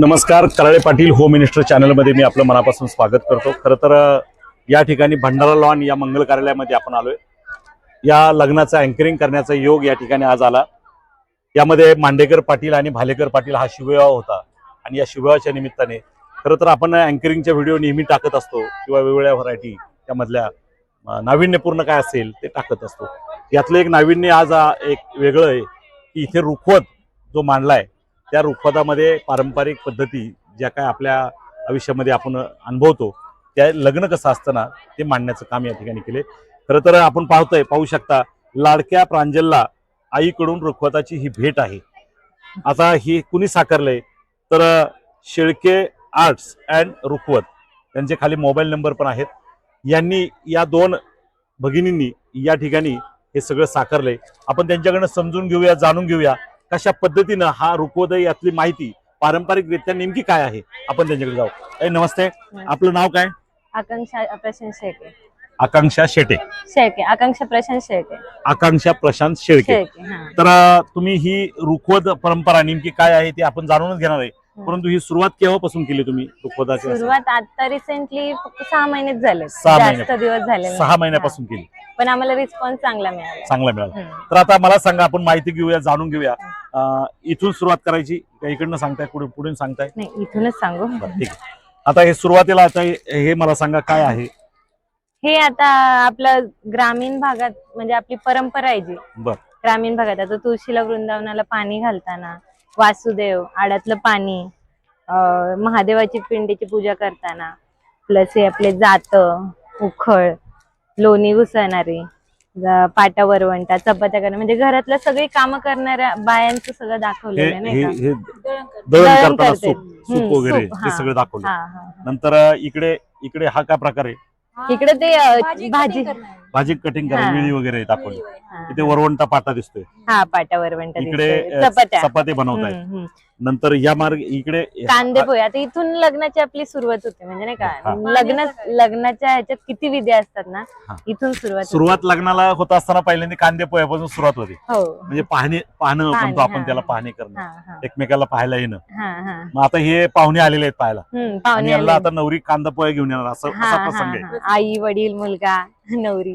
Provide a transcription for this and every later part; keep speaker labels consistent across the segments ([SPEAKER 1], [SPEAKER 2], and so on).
[SPEAKER 1] नमस्कार Karale Patil home minister चॅनलमध्ये मी आपलं मनापासून स्वागत करतो. खरं तर या ठिकाणी भंडारा लॉन या मंगल कार्यालयामध्ये आपण आलोय. या लग्नाचं अँकरिंग करण्याचा योग या ठिकाणी आज आला. यामध्ये मांडेकर पाटील आणि भालेकर पाटील हा शिवविवाह होता. आणि या शिवविवाहाच्या निमित्ताने खरं तर आपण अँकरिंगच्या व्हिडिओ नेहमी टाकत असतो किंवा वेगवेगळ्या व्हरायटी त्यामधल्या नाविन्यपूर्ण काय असेल ते टाकत असतो. यातलं एक नाविन्य आज एक वेगळं आहे की इथे रुखवत जो मांडलाय त्या रुखवतामध्ये पारंपरिक पद्धती ज्या काय आपल्या आयुष्यामध्ये आपण अनुभवतो त्या लग्न कसं असतं ना ते मांडण्याचं काम या ठिकाणी केले. खरं तर आपण पाहतोय पाहू शकता लाडक्या प्रांजलला आईकडून रुखवताची ही भेट आहे. आता ही कुणी साकारलंय? तर शेळके आर्ट्स अँड रुखवत त्यांचे खाली मोबाईल नंबर पण आहेत. यांनी या दोन भगिनींनी या ठिकाणी हे सगळं साकारलंय. आपण त्यांच्याकडनं समजून घेऊया जाणून घेऊया. कशा पद्धतीनं हा रुखवत यातली माहिती पारंपरिकरित्या नेमकी काय आहे? आपण त्यांच्याकडे जाऊ. ए, नमस्ते. आपलं नाव काय?
[SPEAKER 2] आकांक्षा प्रशांत शेळके.
[SPEAKER 1] आकांक्षा शेटे.
[SPEAKER 2] शेळके. आकांक्षा प्रशांत शेळके.
[SPEAKER 1] आकांक्षा प्रशांत शेळके.
[SPEAKER 2] शेळके हा.
[SPEAKER 1] तर अं, तुम्ही ही रुखवत परंपरा नेमकी काय आहे ती आपण जाणूनच घेणार आहे. परंतु ही सुरुवात केव्हापासून केली तुम्ही रुखवताची
[SPEAKER 2] सुरुवात आता रिसेंटली फक्त सहा महिनेच झाले
[SPEAKER 1] सहा
[SPEAKER 2] जास्त
[SPEAKER 1] महिने.
[SPEAKER 2] दिवस झाले
[SPEAKER 1] सहा महिन्यापासून केली.
[SPEAKER 2] पण आम्हाला रिस्पॉन्स चांगला मिळाला.
[SPEAKER 1] चांगला मिळाला. तर आता मला सांगा आपण माहिती घेऊया जाणून घेऊया. अं, इथून सुरुवात करायची का इकडनं सांगताय पुढे पुढून सांगताय?
[SPEAKER 2] नाही इथूनच सांगू.
[SPEAKER 1] बरं, ठीक आहे. आता हे सुरुवातीला आता हे हे मला सांगा काय आहे?
[SPEAKER 2] हे आता आपलं ग्रामीण भागात म्हणजे आपली परंपरा आहे जी.
[SPEAKER 1] बर.
[SPEAKER 2] ग्रामीण भागात आता तुळशीला वृंदावनाला पाणी घालताना वासुदेव आडातलं पाणी अं, महादेवाची पिंडीची पूजा करताना प्लस हे आपले जात उखळ लोणी घुसळणारी ज- पाटा वरवंटा चपात्या करणं म्हणजे घरातलं सगळी कामं करणाऱ्या बायांचं सगळं दाखवलेलं आहे
[SPEAKER 1] हे
[SPEAKER 2] नाही का
[SPEAKER 1] हे
[SPEAKER 2] दळण
[SPEAKER 1] दळण करताना
[SPEAKER 2] करते.
[SPEAKER 1] सूप सूप
[SPEAKER 2] हम्म,
[SPEAKER 1] वगैरे
[SPEAKER 2] सूप, हा.
[SPEAKER 1] सगळं दाखवलं
[SPEAKER 2] हा, हा, हा.
[SPEAKER 1] नंतर अं, इकडे इकडे हा काय प्रकार आहे
[SPEAKER 2] इकडे ते अं, भाजी
[SPEAKER 1] भाजी कटिंग करा
[SPEAKER 2] हा.
[SPEAKER 1] विळी वगैरे दाखवली
[SPEAKER 2] हा,
[SPEAKER 1] इथे वरवंटा पाटा दिसतोय
[SPEAKER 2] हा पाटा वरवंटा
[SPEAKER 1] इकडे
[SPEAKER 2] दिसतोय.
[SPEAKER 1] अं,
[SPEAKER 2] चपात्या
[SPEAKER 1] चपाती बनवतायत
[SPEAKER 2] हम्म, हम्म.
[SPEAKER 1] नंतर या मार्ग इकडे
[SPEAKER 2] कांदे पोहे आता इथून लग्नाची आपली सुरुवात होते म्हणजे नाही
[SPEAKER 1] हा.
[SPEAKER 2] का लग्न लग्नाच्या ह्याच्यात किती विधी असतात ना
[SPEAKER 1] हा.
[SPEAKER 2] इथून सुरुवात होते.
[SPEAKER 1] सुरुवात लग्नाला होत असताना पहिल्यांदा कांदे पोह्यापासून सुरुवात होती
[SPEAKER 2] हो
[SPEAKER 1] म्हणजे पाहणे पाहणं
[SPEAKER 2] पाहणे,
[SPEAKER 1] म्हणतो आपण
[SPEAKER 2] हा,
[SPEAKER 1] त्याला
[SPEAKER 2] हा.
[SPEAKER 1] पाहणे करणं
[SPEAKER 2] हा
[SPEAKER 1] एकमेकाला पाहायला येणं
[SPEAKER 2] हा हा
[SPEAKER 1] मग आता हे पाहुणे आलेले आहेत पाहायला
[SPEAKER 2] हम्म,
[SPEAKER 1] आणि
[SPEAKER 2] पाहुणे
[SPEAKER 1] यांना
[SPEAKER 2] आले.
[SPEAKER 1] आता नवरी कांदा पोहे घेऊन येणार असं
[SPEAKER 2] हा,
[SPEAKER 1] असा
[SPEAKER 2] हा,
[SPEAKER 1] प्रसंग आहे
[SPEAKER 2] हा. आई वडील मुलगा नवरी.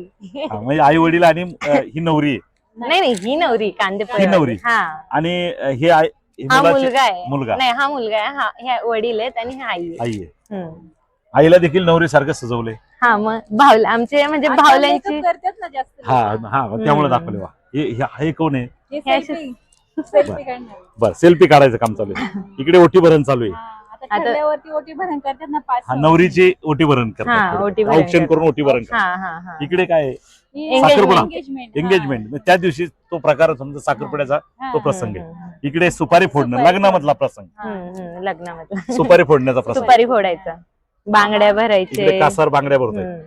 [SPEAKER 1] हा, म्हणजे आई वडील आणि अं, ही नवरी आहे.
[SPEAKER 2] नाही नाही ही नवरी कांदे पोहे
[SPEAKER 1] ही नवरी.
[SPEAKER 2] हा.
[SPEAKER 1] आणि अं, हे आई हे
[SPEAKER 2] हा
[SPEAKER 1] मुलाची
[SPEAKER 2] मुलगा आहे.
[SPEAKER 1] मुलगा.
[SPEAKER 2] नाही हा मुलगा आहे. हा ह्या वडील आहेत आणि हा आई आहे.
[SPEAKER 1] आई आहे.
[SPEAKER 2] हम्म.
[SPEAKER 1] आईला देखील नवरी सारखं सजवलंय.
[SPEAKER 2] हा मग भावला आमचे म्हणजे भावल्यांची
[SPEAKER 3] करतात ना जास्त
[SPEAKER 1] हा हा त्यामुळे
[SPEAKER 2] हम्म.
[SPEAKER 1] दाखवले वा हे हे- हे कोण आहे?
[SPEAKER 3] हे
[SPEAKER 2] हे
[SPEAKER 3] selfie. selfie काढणार.
[SPEAKER 1] बर सेल्फी काढायचं काम चालू आहे. इकडे ओटी भरण चालू आहे.
[SPEAKER 3] हा, आता
[SPEAKER 2] आता-
[SPEAKER 3] ठरल्यावरती ओटी भरण करतात ना पाच
[SPEAKER 1] हा नवरीची ओटी भरण
[SPEAKER 2] हा,
[SPEAKER 1] करतात
[SPEAKER 2] ओटी भरण
[SPEAKER 1] औक्षण
[SPEAKER 2] करतात.
[SPEAKER 1] करून ओटी भरण
[SPEAKER 2] हा
[SPEAKER 1] करतात
[SPEAKER 2] हा हा
[SPEAKER 1] इकडे काय. साखरपुडा.
[SPEAKER 3] Engagement.
[SPEAKER 1] एंगेजमेंट त्या दिवशी तो प्रकार समजा साखरपुड्याचा
[SPEAKER 3] हा.
[SPEAKER 1] तो प्रसंग आहे
[SPEAKER 2] हम्म, हम्म,
[SPEAKER 1] इकडे सुपारी फोडणं
[SPEAKER 3] सुपारी
[SPEAKER 1] लग्नामधला प्रसंग
[SPEAKER 2] हम्म, हम्म, लग्नामध्ये
[SPEAKER 1] सुपारी फोडण्याचा प्रसंग
[SPEAKER 2] सुपारी फोडायचा बांगड्या
[SPEAKER 1] इकडे
[SPEAKER 2] भरायचे
[SPEAKER 1] कासार बांगड्या भरतोय
[SPEAKER 2] हम्म.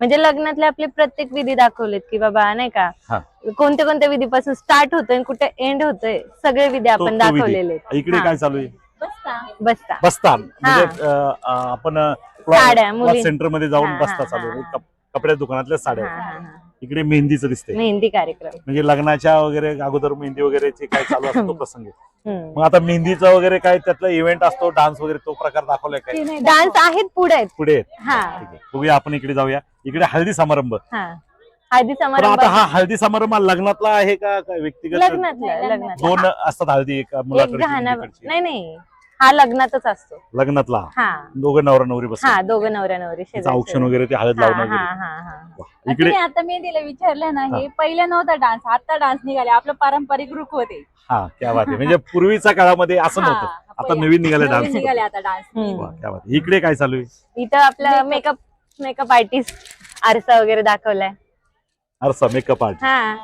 [SPEAKER 2] म्हणजे लग्नातले आपले प्रत्येक विधी दाखवलेत की बाबा नाही का
[SPEAKER 1] हा.
[SPEAKER 2] कोणत्या कोणत्या विधीपासून स्टार्ट होतोय कुठे एंड होतोय सगळे विधी
[SPEAKER 1] तो-
[SPEAKER 2] आपण
[SPEAKER 1] तो विधी.
[SPEAKER 2] दाखवलेले आहेत.
[SPEAKER 1] इकडे
[SPEAKER 2] हा.
[SPEAKER 1] काय चालू आहे
[SPEAKER 3] बसता.
[SPEAKER 2] बसता.
[SPEAKER 1] बसतान म्हणजे अं, आपण
[SPEAKER 2] साड्या, मुली-
[SPEAKER 1] सेंटरमध्ये जाऊन
[SPEAKER 2] हा,
[SPEAKER 1] बसता
[SPEAKER 2] हा,
[SPEAKER 1] चालू.
[SPEAKER 2] हा.
[SPEAKER 1] कप- कपड्या दुकानातल्या
[SPEAKER 2] हा,
[SPEAKER 1] साड्या.
[SPEAKER 2] हा, हा.
[SPEAKER 1] इकडे मेहंदीचं दिसतंय.
[SPEAKER 2] मेहंदी कार्यक्रम.
[SPEAKER 1] म्हणजे लग्नाच्या वगैरे अगोदर मेहंदी वगैरे जे काय चालू असतो तो प्रसंग. आहे.
[SPEAKER 2] हम्म.
[SPEAKER 1] मग आता मेहंदीचा वगैरे काय त्यातला इव्हेंट असतो डान्स वगैरे तो प्रकार दाखवलाय काय?
[SPEAKER 2] डान्स आहेत पुढे. आहेत
[SPEAKER 1] पुढे. आहेत.
[SPEAKER 2] हा.
[SPEAKER 1] ठीक आहे. बघूया आपण इकडे जाऊया. इकडे हळदी समारंभ.
[SPEAKER 2] हा. हळदी
[SPEAKER 1] पण
[SPEAKER 2] समारंभ
[SPEAKER 1] आता हा हळदी समारंभ हा लग्नातला आहे का? व्यक्तिगत?
[SPEAKER 2] लग्नातलं लग्नात
[SPEAKER 1] दोन असतात हळदी एक मुलीकडची.
[SPEAKER 2] नाही नाही. हा लग्नातच असतो.
[SPEAKER 1] लग्नातला? हा.
[SPEAKER 2] हा
[SPEAKER 1] दोघं नवरा नवरी बस
[SPEAKER 2] हा दोघं नवऱ्या नवरी शेजारी
[SPEAKER 1] औक्षण
[SPEAKER 2] शेजारी.
[SPEAKER 1] वगैरे ते हळद
[SPEAKER 2] हा,
[SPEAKER 1] लावणं
[SPEAKER 2] हा,
[SPEAKER 1] वगैरे.
[SPEAKER 2] हा, हा.
[SPEAKER 1] वा.
[SPEAKER 3] आता
[SPEAKER 1] इकडे
[SPEAKER 3] मी आता मेहंदीला विचारलं ना हे. पहिला नव्हता डान्स आता डान्स निघाले. आपलं पारंपरिक रूप होते.
[SPEAKER 1] हा क्या बात आहे. म्हणजे पूर्वीच्या काळामध्ये असं नव्हतं. आता नवीन निघाले डान्स.
[SPEAKER 3] निघाले आता डान्स.
[SPEAKER 2] हम्म.
[SPEAKER 1] वा, क्या बात आहे. इकडे काय चालू आहे?
[SPEAKER 2] इथं आपलं मेकअप मेकअप आर्टिस्ट आरसा वगैरे दाखवलाय.
[SPEAKER 1] अरसा मेकअप आर्ट
[SPEAKER 2] हा.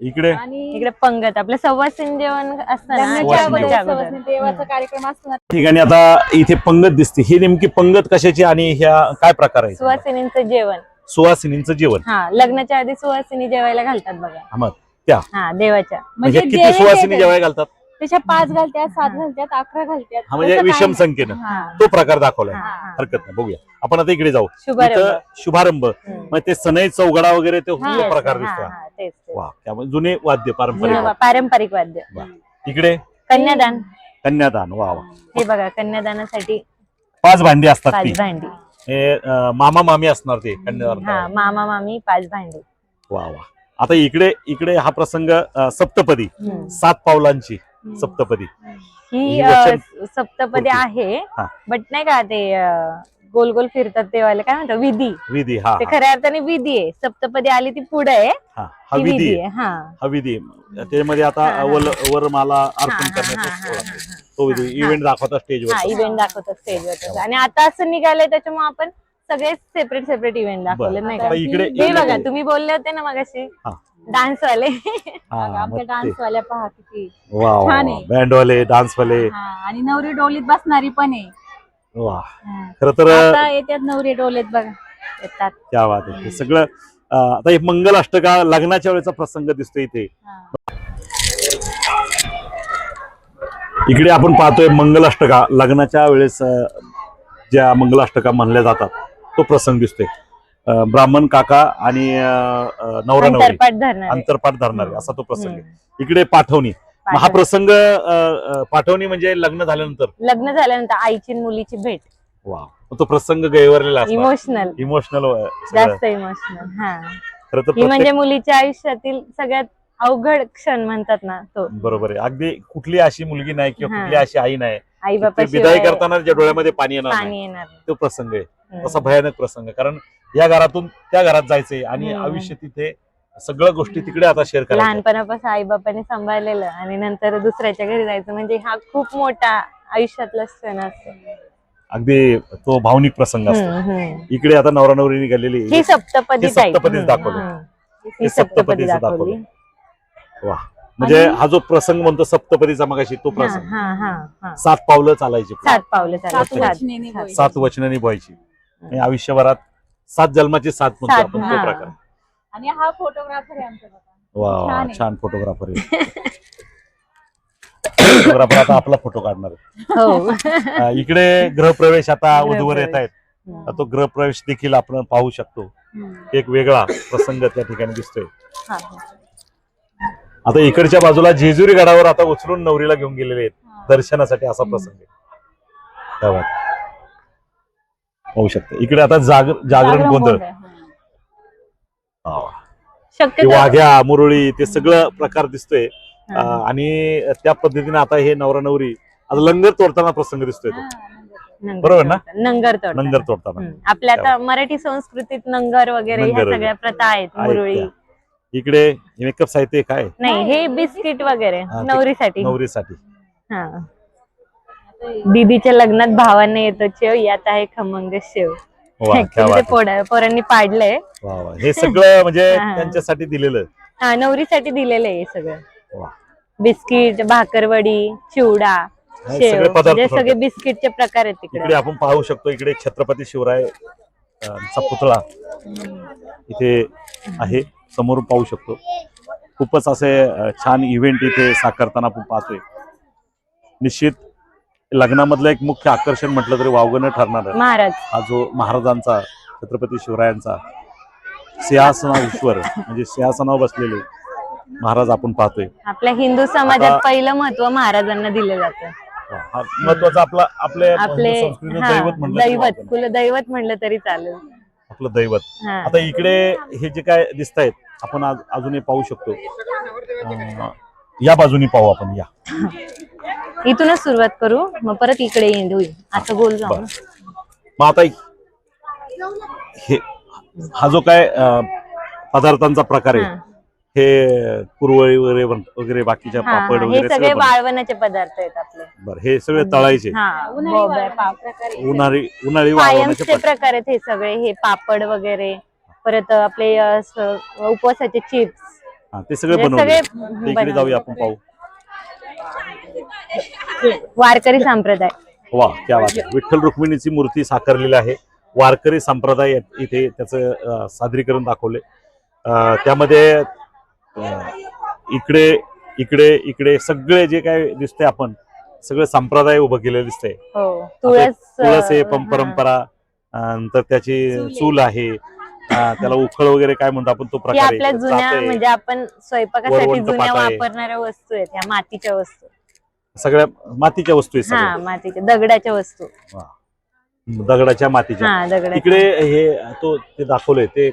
[SPEAKER 1] इकडे?
[SPEAKER 3] आणि
[SPEAKER 2] इकडे पंगत आपलं सवासिन जेवण असतं ना
[SPEAKER 3] लग्नाच्या
[SPEAKER 1] सुवासिनी
[SPEAKER 3] अगोदर
[SPEAKER 2] लग्नाच्या अगोदर.
[SPEAKER 3] सवासिनी देवाचा कार्यक्रम असतो ना.
[SPEAKER 1] ठिकाणी आता इथे पंगत दिसते. ही नेमकी पंगत कशाची आणि ह्या काय प्रकार आहे
[SPEAKER 2] सुवासिनींचं जेवण.
[SPEAKER 1] सुवासिनींचं जेवण.
[SPEAKER 2] हा लग्नाच्या आधी सुवासिनी जेवायला घालतात बघा.
[SPEAKER 1] हा, मग त्या.
[SPEAKER 2] हा देवाच्या.
[SPEAKER 1] म्हणजे किती
[SPEAKER 3] जेवण
[SPEAKER 1] सुवासिनी
[SPEAKER 3] देतात.
[SPEAKER 1] जेवाय घालतात?
[SPEAKER 3] त्याच्या पाच घालत्यात सात घालत्यात अकरा घालत्यात.
[SPEAKER 1] हा म्हणजे
[SPEAKER 3] तसं काही
[SPEAKER 1] विषम
[SPEAKER 3] नाही.
[SPEAKER 1] संख्येनं
[SPEAKER 3] हा.
[SPEAKER 1] तो प्रकार दाखवलाय.
[SPEAKER 2] हा, हा.
[SPEAKER 1] हरकत नाही. बघूया. आपण आता इकडे जाऊ.
[SPEAKER 2] शुभारंभ.
[SPEAKER 1] इथं शुभारंभ.
[SPEAKER 2] हम्म.
[SPEAKER 1] मग ते सनई चौघडा वगैरे ते
[SPEAKER 2] हा,
[SPEAKER 1] प्रकार दिसतो
[SPEAKER 2] हा, तेच तेच.
[SPEAKER 1] वा त्यामुळे जुने वाद्य पारंपरिक
[SPEAKER 2] जुनं पारंपरिक वाद्य.
[SPEAKER 1] वा. इकडे?
[SPEAKER 2] कन्यादान.
[SPEAKER 1] कन्यादान. वा वा
[SPEAKER 2] हे बघा कन्यादानासाठी
[SPEAKER 1] पाच भांडी असतात ती.
[SPEAKER 2] पाच भांडी.
[SPEAKER 1] हे अं, मामा मामी असणार ते कन्यादान
[SPEAKER 2] हा. मामा मामी पाच भांडी.
[SPEAKER 1] वा वा आता इकडे इकडे हा प्रसंग अं, सप्तपदी.
[SPEAKER 2] हम्म.
[SPEAKER 1] सात पावलांची. सप्तपदी.
[SPEAKER 2] ही अ, सप्तपदी
[SPEAKER 1] होती.
[SPEAKER 2] आहे
[SPEAKER 1] हा.
[SPEAKER 2] बट नाही का ते गोल गोल फिरतात ते वाले काय म्हणतात? विधी.
[SPEAKER 1] विधी हा
[SPEAKER 2] ते
[SPEAKER 1] हा,
[SPEAKER 2] खऱ्या अर्थाने विधी आहे. सप्तपदी आली ती पुढे आहे.
[SPEAKER 1] हा हा
[SPEAKER 2] ती
[SPEAKER 1] विधी
[SPEAKER 2] विधी
[SPEAKER 1] आहे.
[SPEAKER 2] आहे हा.
[SPEAKER 1] हा विधी त्यामध्ये आता
[SPEAKER 2] हा, हा,
[SPEAKER 1] वर वरमाला
[SPEAKER 2] हा,
[SPEAKER 1] अर्पण
[SPEAKER 2] हा, हा,
[SPEAKER 1] करण्याचा
[SPEAKER 2] हा,
[SPEAKER 1] सोहळा
[SPEAKER 2] हा. हा.
[SPEAKER 1] तो विधी
[SPEAKER 2] हा,
[SPEAKER 1] इव्हेंट दाखवता
[SPEAKER 2] हा
[SPEAKER 1] स्टेजवर
[SPEAKER 2] इव्हेंट दाखवतात स्टेजवर आणि आता असं निघालंय त्याच्यामुळे आपण सगळे सेपरेट सेपरेट इव्हेंट दाखवले
[SPEAKER 1] बरं.
[SPEAKER 2] नाही
[SPEAKER 1] आता
[SPEAKER 2] का?
[SPEAKER 1] इकडे
[SPEAKER 2] हे
[SPEAKER 1] इकडे-
[SPEAKER 2] बघा तुम्ही बोलले होते ना मगाशी.
[SPEAKER 1] हा.
[SPEAKER 2] डान्स वाले
[SPEAKER 1] हा,
[SPEAKER 3] आमच्या. डान्स वाल्या पहा किती छान आहे.
[SPEAKER 1] बँडवाले डान्सवाले.
[SPEAKER 3] हा, आणि नवरी डोलीत बसणारी पण आहे.
[SPEAKER 1] वा.
[SPEAKER 3] हा.
[SPEAKER 1] खर तर
[SPEAKER 3] आता येत्यात नवरी डोलीत बघा.
[SPEAKER 2] येतात.
[SPEAKER 1] क्या बात आहे. हे सगळं अं, आता एक मंगल अष्टका लग्नाच्या वेळेचा प्रसंग दिसतो इथे.
[SPEAKER 3] हा.
[SPEAKER 1] इकडे आपण पाहतोय मंगल अष्टका लग्नाच्या वेळेस अं, ज्या मंगल अष्टका म्हणल्या जातात तो प्रसंग दिसतोय. ब्राह्मण काका आणि नवरा नवरी.
[SPEAKER 2] अंतरपाठ धरणार.
[SPEAKER 1] असा तो प्रसंग इकडे पाठवणी. हा. प्रसंग पाठवणी म्हणजे लग्न झाल्यानंतर.
[SPEAKER 2] लग्न झाल्यानंतर आईची मुलीची भेट.
[SPEAKER 1] वा तो प्रसंग गैवरलेला
[SPEAKER 2] इमोशनल
[SPEAKER 1] इमोशनल
[SPEAKER 2] जास्त इमोशनल हा. म्हणजे मुलीच्या आयुष्यातील सगळ्यात अवघड क्षण म्हणतात ना तो.
[SPEAKER 1] बरोबर आहे. अगदी कुठली अशी मुलगी नाही किंवा. कुठली अशी आई नाही.
[SPEAKER 2] आई बापा
[SPEAKER 1] विदाई करताना ज्या डोळ्यामध्ये पाणी येणार
[SPEAKER 2] पाणी येणार
[SPEAKER 1] तो प्रसंग आहे. तसा भयानक प्रसंग. कारण या घरातून त्या घरात जायचंय आणि
[SPEAKER 2] हम्म.
[SPEAKER 1] आयुष्य तिथे सगळ्या गोष्टी तिकडे आता शेअर करायच्या
[SPEAKER 2] लहानपणापासून आई बापाने सांभाळलेलं आणि नंतर दुसऱ्याच्या घरी जायचं म्हणजे हा खूप मोठा आयुष्यातला क्षण असतो
[SPEAKER 1] अगदी तो भावनिक प्रसंग असतो
[SPEAKER 2] हम्म, हम्म.
[SPEAKER 1] इकडे आता नवरा नवरी निघालेली
[SPEAKER 2] ही सप्तपदी
[SPEAKER 1] ही
[SPEAKER 2] type.
[SPEAKER 1] सप्तपदीच
[SPEAKER 2] हम्म,
[SPEAKER 1] दाखवली.
[SPEAKER 2] हम्म.
[SPEAKER 1] ही
[SPEAKER 2] ही सप्तपदी
[SPEAKER 1] सप्तपदीच
[SPEAKER 2] दाखवली
[SPEAKER 1] दाखवली. वा म्हणजे
[SPEAKER 3] आणि-
[SPEAKER 1] हा जो प्रसंग म्हणतो सप्तपदीचा मगाशी तो
[SPEAKER 2] हा
[SPEAKER 1] प्रसंग
[SPEAKER 2] हा हा हा
[SPEAKER 1] सात पावलं चालायची
[SPEAKER 2] सात पावलं
[SPEAKER 3] सात
[SPEAKER 2] चालत सात
[SPEAKER 3] वचनेनी बोलायची.
[SPEAKER 1] सात वचनांनी व्हायची आणि आयुष्यभरात सात जन्माची सात म्हणतो आपण तो. प्रकार
[SPEAKER 3] आणि हा फोटोग्राफर आहे आमचा बघा
[SPEAKER 1] वा
[SPEAKER 3] छान आहे.
[SPEAKER 1] छान फोटोग्राफर आहे फोटोग्राफर आता आपला फोटो काढणार आहे
[SPEAKER 2] हो
[SPEAKER 1] अं, इकडे गृहप्रवेश आता
[SPEAKER 2] गृहप्रवेश.
[SPEAKER 1] येत आहेत. तो गृहप्रवेश देखील आपण पाहू शकतो
[SPEAKER 3] हम्म.
[SPEAKER 1] एक वेगळा प्रसंग त्या ठिकाणी दिसतोय
[SPEAKER 2] हा.
[SPEAKER 1] आता इकडच्या बाजूला जेजुरी गडावर आता उचलून नवरीला घेऊन गेलेले आहेत. दर्शनासाठी असा प्रसंग आहे त्या पाहू शकता. इकडे आता जागर जागरण गोंधळ. हा. वाघ्या मुरळी ते सगळं प्रकार दिसतोय. आणि त्या पद्धतीने आता हे नवरा नवरी आता लंगर तोडताना प्रसंग दिसतोय तो.
[SPEAKER 2] नंगर
[SPEAKER 1] बरोबर ना?
[SPEAKER 2] नंगर तोडतात.
[SPEAKER 1] लंगर तोडताना.
[SPEAKER 2] आपल्या आता मराठी संस्कृतीत नंगर वगैरे ह्या
[SPEAKER 1] नंगर
[SPEAKER 2] सगळ्या प्रथा आहेत. मुरळी.
[SPEAKER 1] इकडे मेकअप साहित्य काय?
[SPEAKER 2] नाही हे बिस्किट वगैरे. नवरीसाठी.
[SPEAKER 1] नवरीसाठी.
[SPEAKER 2] दीदीच्या लग्नात भावाने येतो शेव यात आहे खमंग शेव. पोडा- पोरांनी पाडलंय.
[SPEAKER 1] हे सगळं म्हणजे. त्यांच्यासाठी दिलेलं
[SPEAKER 2] हा नवरीसाठी दिलेलं आहे हे सगळं. बिस्किट भाकरवडी चिवडा शेव
[SPEAKER 1] सगळे
[SPEAKER 2] म्हणजे सगळे. बिस्किटचे प्रकार आहेत तिकडे
[SPEAKER 1] आपण पाहू शकतो इकडे छत्रपती शिवराय चा पुतळा इथे आहे समोरून पाहू शकतो खूपच असे छान इव्हेंट इथे साकारताना आपण पाहतोय निश्चित लग्नामधलं एक मुख्य आकर्षण म्हटलं तरी वावगं न ठरणार
[SPEAKER 2] महाराज.
[SPEAKER 1] हा जो महाराजांचा छत्रपती शिवरायांचा सिंहासनावर म्हणजे सिंहासनावर बसलेले महाराज आपण पाहतोय.
[SPEAKER 2] आपल्या हिंदू समाजात पहिलं महत्त्व महाराजांना दिलं जातं.
[SPEAKER 1] महत्त्वाचा आपला आपले
[SPEAKER 2] आपले हा,
[SPEAKER 1] दैवत म्हणलं
[SPEAKER 2] दैवत
[SPEAKER 1] नाही.
[SPEAKER 2] कुलदैवत म्हणलं तरी चालेल.
[SPEAKER 1] आपलं दैवत.
[SPEAKER 2] हा.
[SPEAKER 1] आता इकडे हे जे काय दिसत आहेत आपण आज अजूनही पाहू शकतो. अं, या बाजूनी पाहू आपण या.
[SPEAKER 2] इथूनच सुरुवात करू. मग परत इकडे एंड होईल असं गोल जाऊ.
[SPEAKER 1] मग आता हे हा जो काय पदार्थांचा प्रकार आहे हे. कुरवळी वगैरे वगैरे बाकीच्या पापड
[SPEAKER 2] हे.
[SPEAKER 1] वगैरे
[SPEAKER 2] सगळे. वाळवणाचे पदार्थ आहेत आपले.
[SPEAKER 1] बरं हे सगळे तळायचे.
[SPEAKER 2] हा.
[SPEAKER 3] उन्हाळी
[SPEAKER 2] बोंबे.
[SPEAKER 1] उन्हाळी उन्हाळी वाळवण्याचे
[SPEAKER 2] कायमचे
[SPEAKER 1] प्रकार.
[SPEAKER 2] प्रकार आहेत हे सगळे. हे पापड वगैरे परत आपले अ, स- उपवासाचे चिप्स.
[SPEAKER 1] हा, ते सगळे
[SPEAKER 2] म्हणजे
[SPEAKER 1] बनवले.
[SPEAKER 2] सगळे
[SPEAKER 1] ते इकडे
[SPEAKER 2] बनवले.
[SPEAKER 1] जाऊया आपण पाहू.
[SPEAKER 2] वारकरी संप्रदाय
[SPEAKER 1] वा क्या बात आहे विठ्ठल रुक्मिणीची मूर्ती साकारलेली आहे वारकरी संप्रदाय इथे त्याचं सादरीकरण दाखवले त्यामध्ये इकडे इकडे इकडे सगळे जे काय दिसते आपण सगळे संप्रदाय उभं केलेलं दिसतंय
[SPEAKER 2] हो तुळस
[SPEAKER 1] पं- परंपरा नंतर त्याची
[SPEAKER 3] चूल आहे.
[SPEAKER 1] त्याला उखळ वगैरे काय म्हणतो आपण तो
[SPEAKER 2] हा.
[SPEAKER 1] प्रकार
[SPEAKER 2] हे. आपल्या जुन्या. म्हणजे आपण स्वयंपाकासाठी जुन्या. वापरणाऱ्या वस्तू आहेत ह्या मातीच्या वस्तू
[SPEAKER 1] सगळ्या मातीच्या वस्तू आहेत
[SPEAKER 2] हा
[SPEAKER 1] सगळ्या.
[SPEAKER 2] मातीच्या दगडाच्या वस्तू.
[SPEAKER 1] वा. दगडाच्या मातीच्या.
[SPEAKER 2] हा दगडाच्या.
[SPEAKER 1] इकडे हे तो ते दाखवलंय ते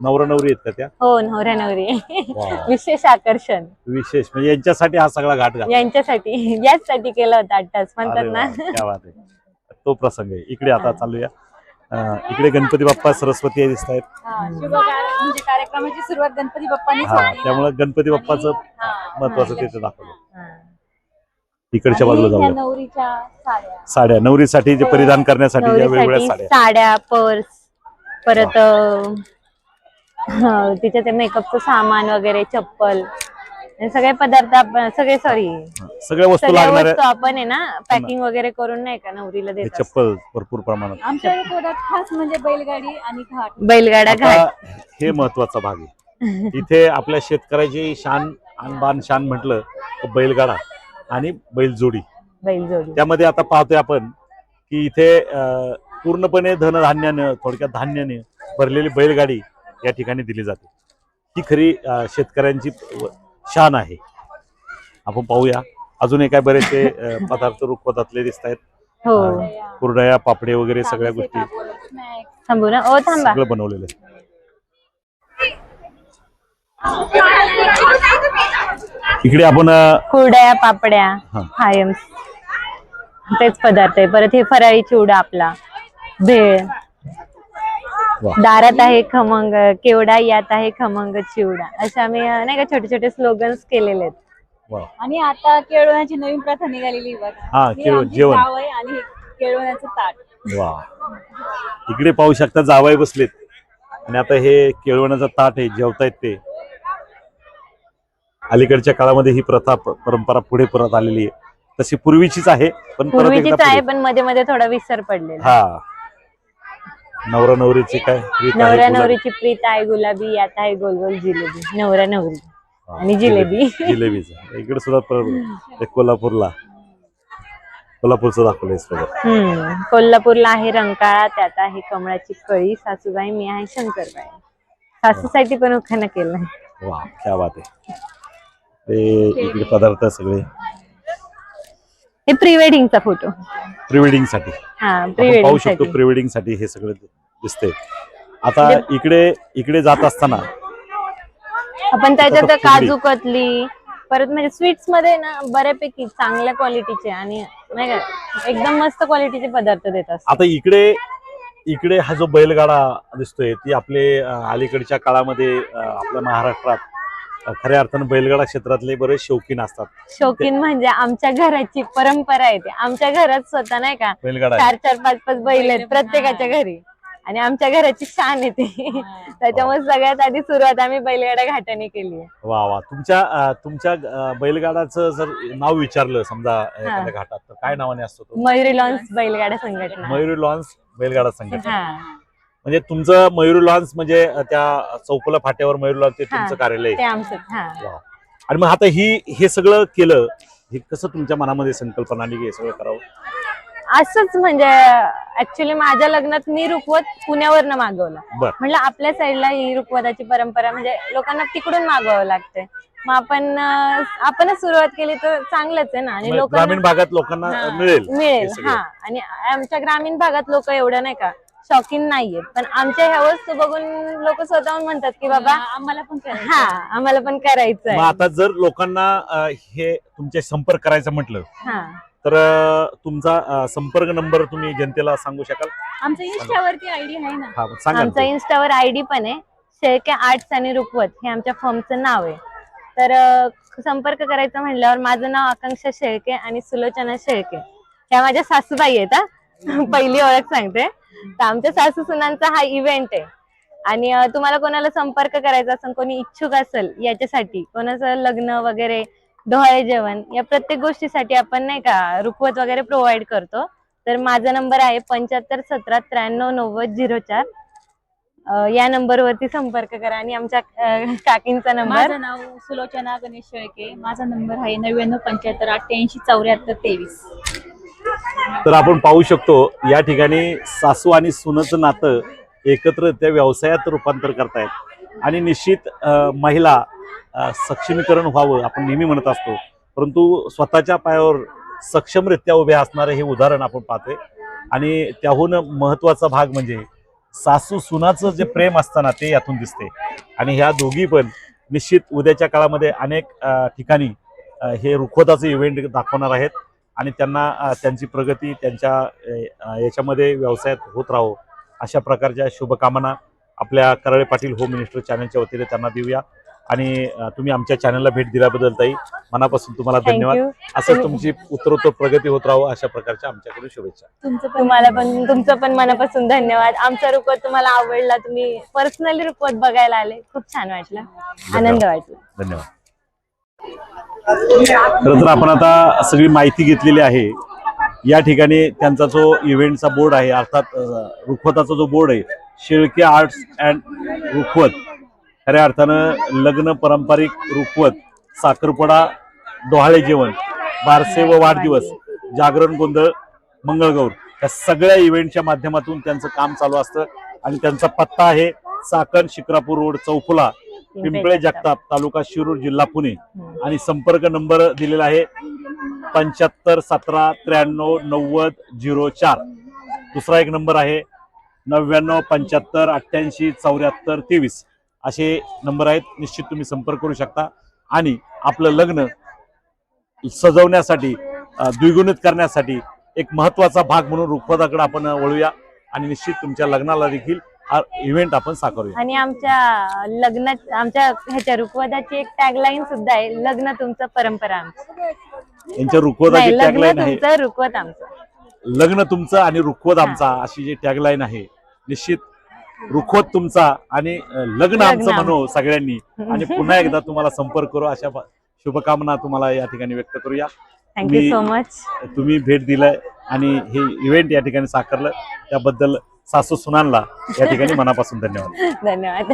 [SPEAKER 1] नवरा नवरी आहेत का त्या?
[SPEAKER 2] हो नवऱ्या नवरी
[SPEAKER 1] वा.
[SPEAKER 2] विशेष आकर्षण.
[SPEAKER 1] विशेष म्हणजे यांच्यासाठी हा सगळा घाट घातला
[SPEAKER 2] यांच्यासाठी याचसाठी केला होता अट्टाच म्हणतात
[SPEAKER 1] अरे
[SPEAKER 2] ना.
[SPEAKER 1] वा, क्या बात आहे. तो प्रसंग आहे. इकडे आता चालूया. अं, इकडे गणपती बाप्पा सरस्वती दिसत आहेत
[SPEAKER 3] हा, शुभ म्हणजे कार्यक्रमाची सुरुवात गणपती बाप्पांनीच
[SPEAKER 1] हा
[SPEAKER 3] होती ना.
[SPEAKER 1] त्यामुळे गणपती बाप्पाचं. महत्वाचं. तिथे दाखवलं.
[SPEAKER 2] हा.
[SPEAKER 1] इकडच्या बाजूला जाऊया.
[SPEAKER 3] नवरीच्या साड्या.
[SPEAKER 1] साड्या नवरीसाठी जे परिधान करण्यासाठी ज्या वेगवेगळ्या
[SPEAKER 2] नवरीसाठी
[SPEAKER 1] साड्या
[SPEAKER 2] साड्या पर्स परत अं, तिच्या ते मेकअपचं सामान वगैरे चप्पल हे सगळे पदार्थ आपण सगळे सॉरी
[SPEAKER 1] सगळ्या वस्तू
[SPEAKER 2] सगळ्या
[SPEAKER 1] लागणाऱ्या
[SPEAKER 2] वस्तू आपण आहे ना पॅकिंग वगैरे करून नाही का नवरीला
[SPEAKER 1] हे
[SPEAKER 2] देत असतो.
[SPEAKER 1] चप्पल भरपूर प्रमाणात.
[SPEAKER 3] आमच्या खास म्हणजे बैलगाडी आणि घाट.
[SPEAKER 2] बैलगाडा
[SPEAKER 1] आता
[SPEAKER 2] घाट.
[SPEAKER 1] हे महत्त्वाचा भाग आहे. इथे आपल्या शेतकऱ्याची शान आणि बाण शान म्हटलं तर बैलगाडा. आणि बैलजोडी.
[SPEAKER 2] बैलजोडी.
[SPEAKER 1] त्यामध्ये आता पाहतोय आपण की इथे अं, पूर्णपणे धनधान्यानं थोडक्यात धान्याने भरलेली बैलगाडी या ठिकाणी दिली जाते. ही खरी अं, शेतकऱ्यांची व- शान आहे. आपण पाहूया. अजूनही काय बरेचसे अं, पदार्थ रुखवतातले दिसत आहेत.
[SPEAKER 2] हो.
[SPEAKER 1] कुरडया पापडे वगैरे सगळ्या गोष्टी
[SPEAKER 3] स्नॅक्स
[SPEAKER 2] थांबू ना. ओ थांबा.
[SPEAKER 1] सगळं बनवलेलं आहे. इकडे आपण
[SPEAKER 2] कुरड्या पापड्या
[SPEAKER 1] हा.
[SPEAKER 2] कायम तेच पदार्थ आहे. परत हे फराळी चिवडा आपला. भेळ. दारात आहे खमंग केवडा यात आहे खमंग चिवडा अशा आम्ही नाही का छोटे छोटे स्लोगन्स केलेले आहेत.
[SPEAKER 3] आणि आता केळवण्याची नवीन प्रथा निघालेली
[SPEAKER 1] जेवण.
[SPEAKER 3] आणि केळवण्याचं ताट.
[SPEAKER 1] वा. इकडे पाहू शकता जावाई बसलेत. आणि आता हे केळवण्याचं ताट आहे जेवतायत ते. अलीकडच्या काळामध्ये ही प्रथा परंपरा पुढे परत आलेली आहे. तशी पूर्वीचीच आहे पण परत
[SPEAKER 2] पूर्वीचीच आहे
[SPEAKER 1] पुढे.
[SPEAKER 2] पण मध्ये मध्ये थोडा विसर पडलेला.
[SPEAKER 1] हा. नवरा नवरीची काय? रीत आहे,
[SPEAKER 2] नवऱ्या
[SPEAKER 1] गुलाबी.
[SPEAKER 2] नवरीची प्रीत आहे गुलाबी यात आहे गोल गोल जिलेबी. नवरा नवरी
[SPEAKER 1] हा,
[SPEAKER 2] आणि जिलेबी.
[SPEAKER 1] जिलेबीच. इकडे सुद्धा परत एक कोल्हापूरला. कोल्हापूरचं दाखवलंय
[SPEAKER 2] हम्म. कोल्हापूरला आहे रंकाळा त्यात आहे कमळाची कळी सासूबाई मी आहे शंकरबाई. सासूसाठी पण उखाणा केलंय.
[SPEAKER 1] वा क्या बात आहे. ते इकडे पदार्थ सगळे.
[SPEAKER 2] हे प्री वेडिंगचा फोटो
[SPEAKER 1] प्री वेडिंगसाठी.
[SPEAKER 2] हा
[SPEAKER 1] आपण पाहू
[SPEAKER 2] वेडिंग
[SPEAKER 1] शकतो
[SPEAKER 2] साठी.
[SPEAKER 1] प्री वेडिंगसाठी हे सगळं दिसतंय. आता इकडे इकडे जात असताना
[SPEAKER 2] आपण त्याच्यात
[SPEAKER 1] फुगडी.
[SPEAKER 2] काजू कतली परत म्हणजे स्वीट्समध्ये ना बऱ्यापैकी चांगल्या क्वालिटीचे आणि नाही का एकदम मस्त क्वालिटीचे पदार्थ देत असतात.
[SPEAKER 1] आता इकडे इकडे हा जो बैलगाडा दिसतोय ती आपले अं, अलीकडच्या काळामध्ये अं, आपल्या महाराष्ट्रात खऱ्या अर्थानं बैलगाडा क्षेत्रातले बरेच शौकीन असतात.
[SPEAKER 2] शौकीन म्हणजे आमच्या घराची परंपरा आहे ते. आमच्या घरात स्वतः नाही का
[SPEAKER 1] बैलगाडा आहे.
[SPEAKER 2] चार चार पाच पाच बैल आहेत प्रत्येकाच्या घरी. आणि आमच्या घराची शान आहे ती. त्याच्यामुळे सगळ्यात आधी सुरुवात आम्ही बैलगाडा घाटाने केली आहे.
[SPEAKER 1] वा वा. तुमच्या अं, तुमच्या अं, बैलगाडाचं जर नाव विचारलं समजा एखाद्या घाटात तर काय नावाने असतो तो?
[SPEAKER 2] मयुरी लॉन्स बैलगाडा संघटना.
[SPEAKER 1] मयुरी लॉन्स बैलगाडा संघटना.
[SPEAKER 2] हा.
[SPEAKER 1] म्हणजे तुमचं मयुरी लॉन्स म्हणजे त्या चौकोला फाट्यावर मयुरी लॉन्स ते तुमचं. कार्यालय
[SPEAKER 2] ते
[SPEAKER 1] आहे.
[SPEAKER 2] आमचं हा
[SPEAKER 1] वा. आणि मग आता ही हे सगळं केलं हे कसं तुमच्या मनामध्ये संकल्पना आली की हे सगळं करावं
[SPEAKER 2] असंच म्हणजे ऍक्च्युली माझ्या लग्नात मी रुखवत पुण्यावरनं मागवलं
[SPEAKER 1] बर
[SPEAKER 2] म्हटलं आपल्या साईडला ही रुखवताची परंपरा म्हणजे लोकांना तिकडून मागवावं लागते मग आपण अं, आपणच सुरुवात केली तर चांगलंच आहे ना आणि लोकांना
[SPEAKER 1] ग्रामीण भागात लोकांना
[SPEAKER 2] हा,
[SPEAKER 1] मिळेल हे
[SPEAKER 2] मिळेल
[SPEAKER 1] सगळं.
[SPEAKER 2] हा आणि आमच्या ग्रामीण भागात लोक एवढं नाही का शौकीन नाहीये. पण आमच्या ह्या वस्तू बघून लोक स्वतःहून म्हणतात की बाबा
[SPEAKER 3] आम्हाला पण करायचं
[SPEAKER 2] हा आम्हाला पण करायचं
[SPEAKER 1] मग
[SPEAKER 2] आहे
[SPEAKER 1] आता जर लोकांना अं, हे तुमचे संपर्क करायचं म्हटलं
[SPEAKER 2] हा.
[SPEAKER 1] तर अं, तुमचा अं, संपर्क नंबर तुम्ही जनतेला सांगू शकाल?
[SPEAKER 3] आमच्या इंस्टावरती आयडी आहे ना.
[SPEAKER 1] हा सांगा ना
[SPEAKER 2] आमचा
[SPEAKER 1] ते.
[SPEAKER 2] इन्स्टावर आयडी पण आहे शेळके आर्ट्स आणि रुखवत हे आमच्या फर्मचं नाव आहे. तर अं, संपर्क करायचा म्हणल्यावर माझं नाव आकांक्षा शेळके आणि सुलोचना शेळके. ह्या माझ्या सासूबाई आहेत हा. पहिली ओळख सांगते. तर आमच्या सासू सुनांचा हा इव्हेंट आहे. आणि तुम्हाला कोणाला संपर्क करायचा असेल कोणी इच्छुक असेल याच्यासाठी कोणाचं लग्न वगैरे डोहाळे जेवण या प्रत्येक गोष्टीसाठी आपण नाही का रुखवत वगैरे प्रोव्हाइड करतो. तर माझा नंबर आहे पंच्याहत्तर सतरा त्र्याण्णव नव्वद झिरो चार. या नंबरवरती संपर्क करा आणि आमच्या काकींचा नंबर
[SPEAKER 3] नाव सुलोचना गणेश शेळके. माझा नंबर आहे नव्याण्णव पंच्याहत्तर अठ्ठ्याऐंशी चौऱ्याहत्तर तेवीस.
[SPEAKER 1] तर आपण पाहू शकतो या ठिकाणी सासू आणि सुनचं नातं एकत्र त्या व्यवसायात रूपांतर करतायत. आणि निश्चित महिला सक्षमीकरण व्हावं आपण नेहमी म्हणत असतो. परंतु स्वतःच्या पायावर सक्षमरित्या उभे असणारे हे उदाहरण आपण पाहतोय. आणि त्याहून महत्त्वाचा भाग म्हणजे सासू सुनाचं जे प्रेम असताना ते यातून दिसते. आणि ह्या दोघी पण निश्चित उद्याच्या काळामध्ये अनेक ठिकाणी हे रुखवताचं इव्हेंट दाखवणार आहेत. आणि त्यांना त्यांची प्रगती त्यांच्या याच्यामध्ये व्यवसायात होत राहो. अशा प्रकारच्या शुभकामना आपल्या कराळे पाटील होम मिनिस्टर चॅनलच्या वतीने त्यांना देऊया. आणि तुम्ही आमच्या चॅनलला भेट दिल्याबद्दल ताई मनापासून तुम्हाला धन्यवाद. असंच तुमची उत्तरोत्तर प्रगती होत राहो अशा प्रकारच्या आमच्याकडून शुभेच्छा.
[SPEAKER 3] तुमचं
[SPEAKER 2] तुम्हाला पण तुमचं पण मनापासून धन्यवाद. आमचा रुकवत तुम्हाला आवडला तुम्ही पर्सनली रुकवत बघायला आले. खूप छान वाटलं. आनंद वाटला.
[SPEAKER 1] धन्यवाद. खरं तर आपण आता सगळी माहिती घेतलेली आहे. या ठिकाणी त्यांचा जो इव्हेंटचा बोर्ड आहे अर्थात रुखवताचा जो बोर्ड आहे शेळके आर्ट्स अँड रुखवत खऱ्या अर्थानं लग्न पारंपरिक रुखवत साखरपडा डोहाळे जेवण बारसे व वाढदिवस जागरण गोंधळ मंगळगौर या सगळ्या इव्हेंटच्या माध्यमातून त्यांचं काम चालू असतं. आणि त्यांचा पत्ता आहे साकण शिक्रापूर रोड चौफुला. पिंपळे जगताप तालुका शिरूर जिल्हा पुणे. आणि संपर्क नंबर दिलेला आहे पंच्याहत्तर सतरा त्र्याण्णव नव्वद झिरो चार. दुसरा एक नंबर आहे नव्याण्णव पंच्याहत्तर अठ्ठ्याऐंशी चौऱ्याहत्तर तेवीस. असे नंबर आहेत. निश्चित तुम्ही संपर्क करू शकता. आणि आपलं लग्न सजवण्यासाठी द्विगुणित करण्यासाठी एक महत्त्वाचा भाग म्हणून रुखवताकडे आपण वळूया. आणि निश्चित तुमच्या लग्नाला देखील हा इव्हेंट आपण साकारूया.
[SPEAKER 2] आणि आमच्या लग्नात आमच्या ह्याच्या रुकवताची एक टॅगलाईन सुद्धा आहे लग्न तुमचं परंपरा आमचं.
[SPEAKER 1] यांच्या रुखवताची
[SPEAKER 2] नाही लग्न
[SPEAKER 1] टॅगलाईन आहे.
[SPEAKER 2] तुमचं रुकवत आमचं.
[SPEAKER 1] लग्न तुमचं आणि रुखवत आमचा अशी जी टॅगलाईन आहे निश्चित रुखवत तुमचा आणि अ, लग्न आमचं
[SPEAKER 2] लग्न
[SPEAKER 1] म्हणू सगळ्यांनी. आणि पुन्हा एकदा तुम्हाला संपर्क करू अशा ब- शुभकामना तुम्हाला या ठिकाणी व्यक्त करूया.
[SPEAKER 2] थँक्यू
[SPEAKER 1] मी-
[SPEAKER 2] सो मच
[SPEAKER 1] तुम्ही भेट दिलाय आणि हे इव्हेंट या ठिकाणी साकारलं. त्याबद्दल सासू सुनांना या ठिकाणी मनापासून धन्यवाद.
[SPEAKER 2] धन्यवाद.